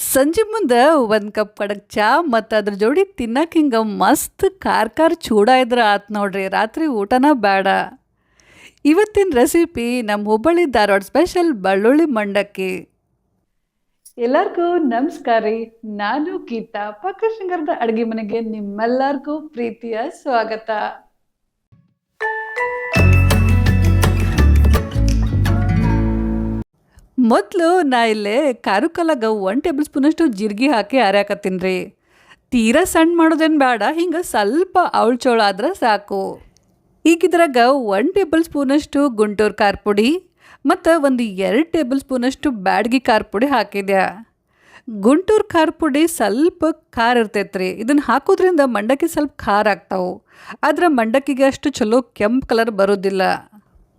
ಸಂಜೆ ಮುಂದೆ ಒಂದು ಕಪ್ ಕಡಕ್ ಚಾ ಮತ್ತು ಅದ್ರ ಜೋಡಿ ತಿನ್ನಕ್ಕೆ ಹಿಂಗೆ ಮಸ್ತ್ ಕಾರ್ ಕಾರ್ ಚೂಡ ಇದ್ರೆ ಆತ್ ನೋಡ್ರಿ. ರಾತ್ರಿ ಊಟನ ಬೇಡ ಇವತ್ತಿನ ರೆಸಿಪಿ ನಮ್ಮ ಹುಬ್ಬಳ್ಳಿ ಧಾರವಾಡ ಸ್ಪೆಷಲ್ ಬಳ್ಳುಳ್ಳಿ ಮಂಡಕ್ಕಿ. ಎಲ್ಲರಿಗೂ ನಮಸ್ಕಾರ ರೀ. ನಾನು ಗೀತಾ ಪಕ್ಕ ಶೃಂಗಾರದ ಅಡುಗೆ ಮನೆಗೆ ನಿಮ್ಮೆಲ್ಲರಿಗೂ ಪ್ರೀತಿಯ ಸ್ವಾಗತ. ಮೊದಲು ನಾ ಇಲ್ಲೇ ಖಾರು ಕಲಾಗ ಒನ್ ಟೇಬಲ್ ಸ್ಪೂನಷ್ಟು ಜೀರಿಗೆ ಹಾಕಿ ಅರ್ಯಾಕತ್ತೀನಿ ರೀ. ತೀರಾ ಸಣ್ಣ ಮಾಡೋದೇನು ಬೇಡ ಹಿಂಗೆ ಸ್ವಲ್ಪ ಅವಳು ಚೋಳ ಆದ್ರೆ ಸಾಕು. ಈಗ ಇದ್ರಾಗ ಒನ್ ಟೇಬಲ್ ಸ್ಪೂನಷ್ಟು ಗುಂಟೂರು ಖಾರ ಪುಡಿ ಮತ್ತು ಒಂದು ಎರಡು ಟೇಬಲ್ ಸ್ಪೂನಷ್ಟು ಬ್ಯಾಡ್ಗಿ ಖಾರ ಪುಡಿ ಹಾಕಿದ್ಯಾ. ಗುಂಟೂರು ಖಾರ ಪುಡಿ ಸ್ವಲ್ಪ ಖಾರ ಇರ್ತೈತೆ ರೀ ಇದನ್ನು ಹಾಕೋದ್ರಿಂದ ಮಂಡಕ್ಕಿ ಸ್ವಲ್ಪ ಖಾರ ಆಗ್ತಾವೆ. ಆದರೆ ಮಂಡಕ್ಕಿಗೆ ಅಷ್ಟು ಚಲೋ ಕೆಂಪು ಕಲರ್ ಬರೋದಿಲ್ಲ.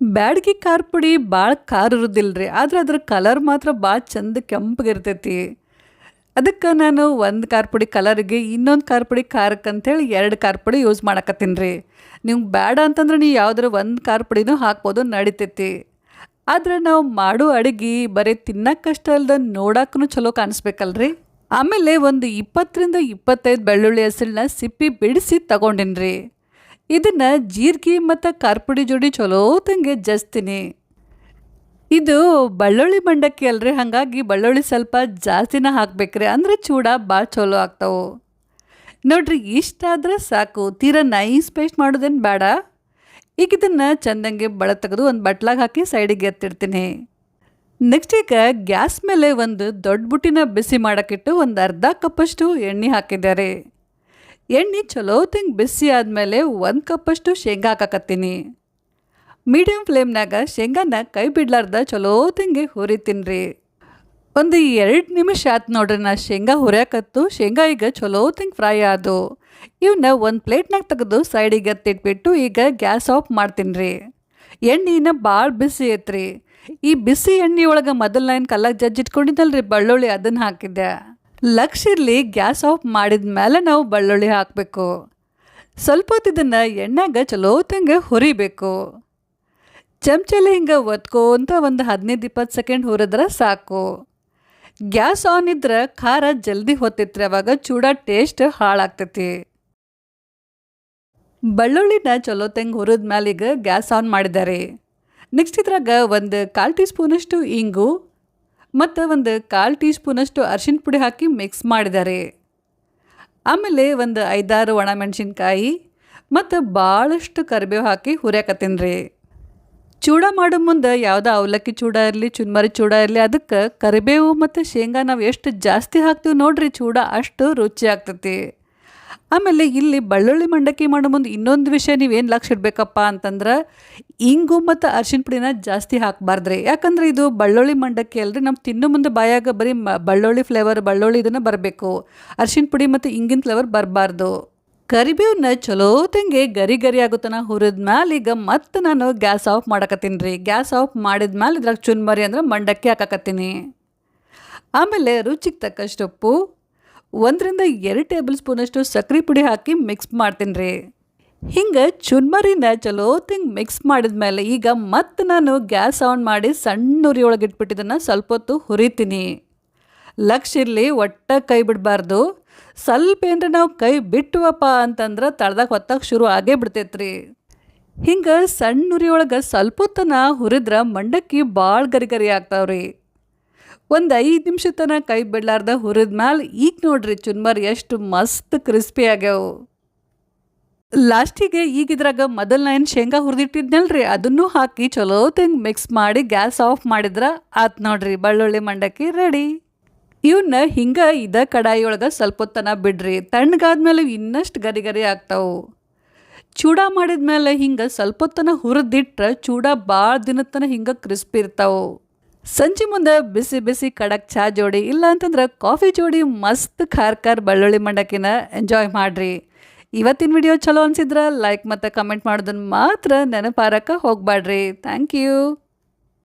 ಬ್ಯಾಡಗಿ ಖಾರ ಪುಡಿ ಭಾಳ ಖಾರ ಇರೋದಿಲ್ಲರಿ ಆದ್ರೆ ಅದ್ರ ಕಲರ್ ಮಾತ್ರ ಭಾಳ ಚಂದ ಕೆಂಪಗಿರ್ತೈತಿ ಅದಕ್ಕೆ ನಾನು ಒಂದು ಖಾರ ಪುಡಿ ಕಲರ್ಗೆ ಇನ್ನೊಂದು ಖಾರ ಪುಡಿ ಖಾರಕ್ಕೆ ಅಂತೇಳಿ ಎರಡು ಖಾರ ಪುಡಿ ಯೂಸ್ ಮಾಡಕತ್ತೀನಿ ರೀ ನಿಮ್ಗೆ ಬೇಡ ಅಂತಂದ್ರೆ ನೀವು ಯಾವ್ದಾರ ಒಂದು ಖಾರ ಪುಡಿನೂ ಹಾಕ್ಬೋದು ನಡಿತೈತಿ. ಆದ್ರೆ ನಾವು ಮಾಡೋ ಅಡುಗೆ ಬರೀ ತಿನ್ನೋಕ್ಕಷ್ಟ ಅಲ್ದ ನೋಡಕ್ಕೂ ಚಲೋ ಕಾಣಿಸ್ಬೇಕಲ್ರಿ. ಆಮೇಲೆ ಒಂದು ಇಪ್ಪತ್ತರಿಂದ ಇಪ್ಪತ್ತೈದು ಬೆಳ್ಳುಳ್ಳಿ ಹಸಿರನ್ನ ಸಿಪ್ಪಿ ಬಿಡಿಸಿ ತಗೊಂಡಿನಿ ರೀ ಇದನ್ನು ಜೀರಿಗೆ ಮತ್ತು ಕಾರ್ಪುಡಿ ಪುಡಿ ಜೋಡಿ ಚಲೋ ತಂಗೆ ಜಸ್ತೀನಿ ಇದು ಬಳ್ಳುಳ್ಳಿ ಮಂಡಕ್ಕಿ ಅಲ್ರಿ, ಹಾಗಾಗಿ ಬಳ್ಳುಳ್ಳಿ ಸ್ವಲ್ಪ ಜಾಸ್ತಿನ ಹಾಕ್ಬೇಕ್ರಿ, ಅಂದ್ರೆ ಚೂಡ ಭಾಳ ಚಲೋ ಆಗ್ತಾವೆ. ನೋಡ್ರಿ ಇಷ್ಟಾದ್ರೆ ಸಾಕು, ತೀರಾ ನೈಸ್ ಪೇಸ್ಟ್ ಮಾಡೋದೇನು ಬೇಡ. ಈಗ ಇದನ್ನು ಚಂದಂಗೆ ಬಳ ತೆಗೆದು ಒಂದು ಬಟ್ಲಾಗ ಹಾಕಿ ಸೈಡಿಗೆ ಎತ್ತಿಡ್ತೀನಿ. ನೆಕ್ಸ್ಟ್ ಈಗ ಗ್ಯಾಸ್ ಮೇಲೆ ಒಂದು ದೊಡ್ಡ ಬುಟ್ಟಿನ ಬಿಸಿ ಮಾಡೋಕ್ಕಿಟ್ಟು ಒಂದು ಅರ್ಧ ಕಪ್ಪಷ್ಟು ಎಣ್ಣೆ ಹಾಕಿದ್ದಾರೆ ಎಣ್ಣೆ ಚಲೋ ತಂಗೆ ಬಿಸಿ ಆದಮೇಲೆ ಒಂದು ಕಪ್ಪಷ್ಟು ಶೇಂಗಾ ಹಾಕಕತ್ತೀನಿ. ಮೀಡಿಯಮ್ ಫ್ಲೇಮ್ನಾಗ ಶೇಂಗಾನ ಕೈ ಬಿಡ್ಲಾರ್ದ ಚಲೋ ತಿಂಗೆ ಹುರಿತೀನಿ ರೀ ಒಂದು ಎರಡು ನಿಮಿಷ ಆತು ನೋಡ್ರಿ ನಾ ಶೇಂಗಾ ಹುರಿಯಾಕತ್ತು, ಶೇಂಗಾ ಈಗ ಚಲೋ ತಿಂಗೆ ಫ್ರೈ ಆದು. ಇವನ್ನ ಒಂದು ಪ್ಲೇಟ್ನಾಗ ತೆಗೆದು ಸೈಡಿಗೆ ಎತ್ತಿಟ್ಬಿಟ್ಟು ಈಗ ಗ್ಯಾಸ್ ಆಫ್ ಮಾಡ್ತೀನಿ ರೀ ಎಣ್ಣೆನ ಭಾಳ ಬಿಸಿ ಐತ್ರಿ. ಈ ಬಿಸಿ ಎಣ್ಣೆ ಒಳಗೆ ಮೊದಲು ನಾನು ಕಲ್ಲಾಗ ಜಜ್ಜಿಟ್ಕೊಂಡಿದ್ದಲ್ರಿ, ಬೆಳ್ಳುಳ್ಳಿ ಅದನ್ನು ಹಾಕಿದ್ದೆ ಲಕ್ಷ ಇರಲಿ ಗ್ಯಾಸ್ ಆಫ್ ಮಾಡಿದ ಮೇಲೆ ನಾವು ಬೆಳ್ಳುಳ್ಳಿ ಹಾಕಬೇಕು. ಸ್ವಲ್ಪ ಹೊತ್ತು ಇದನ್ನು ಎಣ್ಣೆಗೆ ಚಲೋ ಹುರಿಬೇಕು. ಚಮಚಲ್ಲಿ ಹಿಂಗೆ ಒತ್ಕೋಂತ ಒಂದು ಹದಿನೈದು ಇಪ್ಪತ್ತು ಸೆಕೆಂಡ್ ಹುರಿದ್ರೆ ಸಾಕು. ಗ್ಯಾಸ್ ಆನ್ ಇದ್ರೆ ಖಾರ ಜಲ್ದಿ ಹೊತ್ತಿತ್ರಿ, ಅವಾಗ ಚೂಡ ಟೇಸ್ಟ್ ಹಾಳಾಗ್ತೈತಿ. ಬೆಳ್ಳುಳ್ಳಿನ ಚಲೋ ಹುರಿದ ಈಗ ಗ್ಯಾಸ್ ಆನ್ ಮಾಡಿದ್ದಾರೆ ನೆಕ್ಸ್ಟ್ ಇದ್ರಾಗ ಒಂದು ಕಾಲು ಟೀ ಸ್ಪೂನಷ್ಟು ಇಂಗು ಮತ್ತು ಒಂದು ಕಾಲು ಟೀ ಸ್ಪೂನಷ್ಟು ಅರ್ಶಿಣ ಪುಡಿ ಹಾಕಿ ಮಿಕ್ಸ್ ಮಾಡಿದ್ದಾರೆ. ಆಮೇಲೆ ಒಂದು ಐದಾರು ಒಣಮೆಣಸಿನ್ಕಾಯಿ ಮತ್ತು ಭಾಳಷ್ಟು ಕರಿಬೇವು ಹಾಕಿ ಹುರಿಯಾಕತ್ತೀನಿ ರೀ ಚೂಡ ಮಾಡೋ ಮುಂದೆ ಯಾವುದೋ ಅವಲಕ್ಕಿ ಚೂಡ ಇರಲಿ, ಚುನ್ಮರಿ ಚೂಡ ಇರಲಿ, ಅದಕ್ಕೆ ಕರಿಬೇವು ಮತ್ತು ಶೇಂಗಾ ನಾವು ಎಷ್ಟು ಜಾಸ್ತಿ ಹಾಕ್ತೀವಿ ನೋಡ್ರಿ ಚೂಡ ಅಷ್ಟು ರುಚಿ ಆಗ್ತೈತಿ. ಆಮೇಲೆ ಇಲ್ಲಿ ಬೆಳ್ಳುಳ್ಳಿ ಮಂಡಕ್ಕಿ ಮಾಡೋ ಮುಂದೆ ಇನ್ನೊಂದು ವಿಷಯ ನೀವೇನು ಲಕ್ಷ ಇಡಬೇಕಪ್ಪ ಅಂತಂದ್ರೆ, ಇಂಗು ಮತ್ತು ಅರ್ಶಿಣ ಪುಡಿನ ಜಾಸ್ತಿ ಹಾಕಬಾರ್ದ್ರಿ. ಯಾಕಂದ್ರೆ ಇದು ಬೆಳ್ಳುಳ್ಳಿ ಮಂಡಕ್ಕಿ ಅಲ್ರಿ ನಮ್ಮ ತಿನ್ನೋ ಮುಂದೆ ಬಾಯಾಗ ಬರೀ ಬೆಳ್ಳುಳ್ಳಿ ಫ್ಲೇವರ್ ಬೆಳ್ಳುಳ್ಳಿ ಇದನ್ನು ಬರಬೇಕು. ಅರ್ಶಿನ ಪುಡಿ ಮತ್ತು ಇಂಗಿನ ಫ್ಲೇವರ್ ಬರಬಾರ್ದು. ಕರಿಬೇವನ್ನ ಚಲೋ ತಂಗೆ ಗರಿ ಗರಿ ಆಗುತ್ತನ ಮ್ಯಾಲ ಈಗ ಮತ್ತೆ ನಾನು ಗ್ಯಾಸ್ ಆಫ್ ಮಾಡಕತ್ತೀನಿ ರೀ. ಗ್ಯಾಸ್ ಆಫ್ ಮಾಡಿದ ಮ್ಯಾಲ ಇದ್ರಾಗ ಚುನ್ಮರಿ ಅಂದ್ರೆ ಮಂಡಕ್ಕಿ ಹಾಕಕತ್ತೀನಿ. ಆಮೇಲೆ ರುಚಿಗೆ ತಕ್ಕಷ್ಟು ಉಪ್ಪು ಒಂದರಿಂದ ಎರಡು ಟೇಬಲ್ ಸ್ಪೂನಷ್ಟು ಸಕ್ಕರೆ ಪುಡಿ ಹಾಕಿ ಮಿಕ್ಸ್ ಮಾಡ್ತೀನಿ ರೀ. ಹಿಂಗೆ ಚುನ್ಮರಿನ ಚಲೋ ತಿಂಗ್ ಮಿಕ್ಸ್ ಮಾಡಿದ್ಮೇಲೆ ಈಗ ಮತ್ತೆ ನಾನು ಗ್ಯಾಸ್ ಆನ್ ಮಾಡಿ ಸಣ್ಣ ಉರಿ ಒಳಗೆ ಇಟ್ಬಿಟ್ಟಿದ್ದನ್ನು ಸ್ವಲ್ಪ ಹೊತ್ತು ಹುರಿತೀನಿ. ಲಕ್ಷ ಇರಲಿ ಒಟ್ಟ ಕೈ ಬಿಡಬಾರ್ದು. ಸ್ವಲ್ಪ ಏನರ ನಾವು ಕೈ ಬಿಟ್ಟುವಪ್ಪ ಅಂತಂದ್ರೆ ತಳ್ದಾಗ ಹೊತ್ತಾಗ ಶುರು ಆಗೇ ಬಿಡ್ತೈತ್ರಿ. ಹಿಂಗೆ ಸಣ್ಣ ಉರಿ ಸ್ವಲ್ಪ ಹೊತ್ತನ ಹುರಿದ್ರೆ ಮಂಡಕ್ಕಿ ಭಾಳ ಗರಿ ಗರಿ ಆಗ್ತಾವ್ರಿ. ಒಂದು ಐದು ನಿಮಿಷ ತನಕ ಕೈ ಬಿಡ್ಲಾರ್ದ ಹುರಿದ ಮ್ಯಾಲೆ ಈಗ ನೋಡ್ರಿ ಚುನ್ಮರ್ ಎಷ್ಟು ಮಸ್ತ್ ಕ್ರಿಸ್ಪಿ ಆಗ್ಯಾವು. ಲಾಸ್ಟಿಗೆ ಈಗ ಇದ್ರಾಗ ಮೊದಲು ನಾನು ಶೇಂಗಾ ಹುರಿದಿಟ್ಟಿದ್ನಲ್ರಿ, ಅದನ್ನು ಹಾಕಿ ಚಲೋ ತಿಂಗ್ ಮಿಕ್ಸ್ ಮಾಡಿ ಗ್ಯಾಸ್ ಆಫ್ ಮಾಡಿದ್ರೆ ಆತ್ ನೋಡ್ರಿ ಬೆಳ್ಳುಳ್ಳಿ ಮಂಡಕ್ಕಿ ರೆಡಿ ಇವನ್ನ ಹಿಂಗೆ ಇದ ಕಡಾಯಿಯೊಳಗೆ ಸ್ವಲ್ಪ ಹೊತ್ತನ ಬಿಡ್ರಿ, ತಣ್ಣಗಾದ್ಮೇಲೆ ಇನ್ನಷ್ಟು ಗರಿ ಗರಿ ಆಗ್ತಾವು. ಚೂಡ ಮಾಡಿದ್ಮೇಲೆ ಹಿಂಗೆ ಸ್ವಲ್ಪ ಹೊತ್ತನ ಹುರಿದಿಟ್ರೆ ಚೂಡ ಭಾಳ ದಿನದ ತನ ಹಿಂಗೆ ಕ್ರಿಸ್ಪಿ ಇರ್ತಾವೆ. ಸಂಜೆ ಮುಂದೆ ಬಿಸಿ ಬಿಸಿ ಕಡಕ್ ಚಹಾ ಜೋಡಿ, ಇಲ್ಲ ಅಂತಂದ್ರೆ ಕಾಫಿ ಜೋಡಿ ಮಸ್ತ್ ಖಾರ ಖಾರ ಬೆಳ್ಳುಳ್ಳಿ ಮಂಡಕ್ಕಿನ ಎಂಜಾಯ್ ಮಾಡಿರಿ. ಇವತ್ತಿನ ವಿಡಿಯೋ ಚಲೋ ಅನ್ಸಿದ್ರೆ ಲೈಕ್ ಮತ್ತು ಕಮೆಂಟ್ ಮಾಡೋದನ್ನು ಮಾತ್ರ ನೆನಪಾರಕ್ಕೆ ಹೋಗಬೇಡ್ರಿ ಥ್ಯಾಂಕ್ ಯು